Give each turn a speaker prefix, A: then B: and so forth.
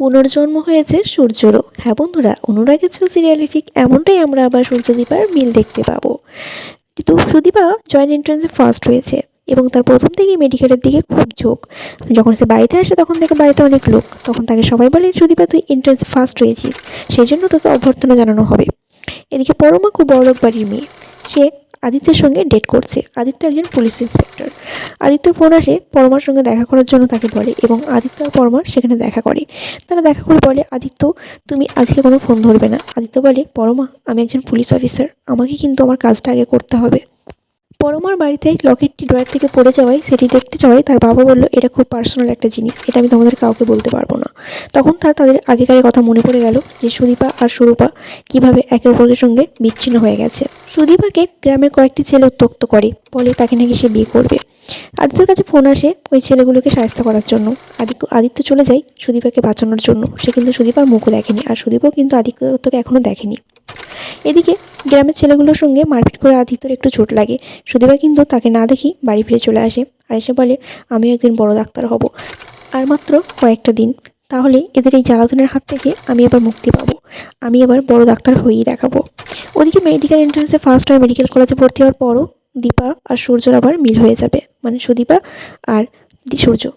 A: পুনর্জন্ম হয়েছে সূর্যরও। হ্যাঁ বন্ধুরা, অনুরাগের ছোঁয়া সিরিয়ালে ঠিক এমনটাই আমরা আবার সূর্যদীপার মিল দেখতে পাবো। কিন্তু সুদীপা জয়েন্ট এন্ট্রান্সে ফার্স্ট হয়েছে এবং তার প্রথম থেকেই মেডিকেলের দিকে খুব ঝোঁক। যখন সে বাড়িতে আসে তখন থেকে বাড়িতে অনেক লোক। তখন তাকে সবাই বলে, সুদীপা, তুই এন্ট্রান্সে ফার্স্ট হয়েছিস। সেই জন্য তোকে অভ্যর্থনা জানানো হবে। এদিকে পরমা খুব বড়লোক বাড়ির মেয়ে। সে আদিত্যের সঙ্গে ডেট করছে। আদিত্য একজন পুলিশ ইন্সপেক্টর আদিত্যর ফোন আসে পরমার সঙ্গে দেখা করার জন্য তাকে বলে এবং আদিত্য আর পরমার সেখানে দেখা করে। তারা দেখা করে বলে, আদিত্য, তুমি আজকে কোনো ফোন ধরবে না। আদিত্য বলে, পরমা, আমি একজন পুলিশ অফিসার আমাকে কিন্তু আমার কাজটা আগে করতে হবে। পরমার বাড়িতে লকেটটি ড্রয়ার থেকে পড়ে যাওয়ায়, সেটি দেখতে যাওয়ায় তার বাবা বলল, এটা খুব পার্সোনাল একটা জিনিস, এটা আমি তোমাদের কাউকে বলতে পারব না। তখন তার তাদের আগেকারের কথা মনে পড়ে গেল যে সুদীপা আর সুরূপা কীভাবে একে অপরের সঙ্গে বিচ্ছিন্ন হয়ে গেছে। সুদীপাকে গ্রামের কয়েকটি ছেলে উত্তক্ত করে, বলে তাকে নাকি সে বিয়ে করবে। আদিত্যর কাছে ফোন আসে ওই ছেলেগুলোকে সাহায্য করার জন্য। আদিত্য আদিত্য চলে যায় সুদীপাকে বাঁচানোর জন্য। সে কিন্তু সুদীপার মুখও দেখেনি, আর সুদীপও কিন্তু আদিত্যকে এখনও দেখেনি। এদিকে গ্রামের ছেলেগুলোর সঙ্গে মারপিট করে আদিত্যর একটু চোট লাগে। সুদীপা কিন্তু তাকে না দেখি বাড়ি ফিরে চলে আসে। আর এসে বলে, আমিও একদিন বড় ডাক্তার হব। আর মাত্র কয়েকটা দিন। তাহলে এদের এই জ্বালাতনের হাত থেকে আমি এবার মুক্তি পাবো। আমি এবার বড় ডাক্তার হয়েই দেখাবো। ওদিকে মেডিকেল এন্ট্রান্সে ফার্স্ট হয়ে মেডিকেল কলেজে ভর্তি হওয়ার পরও দীপা আর সূর্যর আবার মিল হয়ে যাবে। মানে সুদীপা আর সূর্য।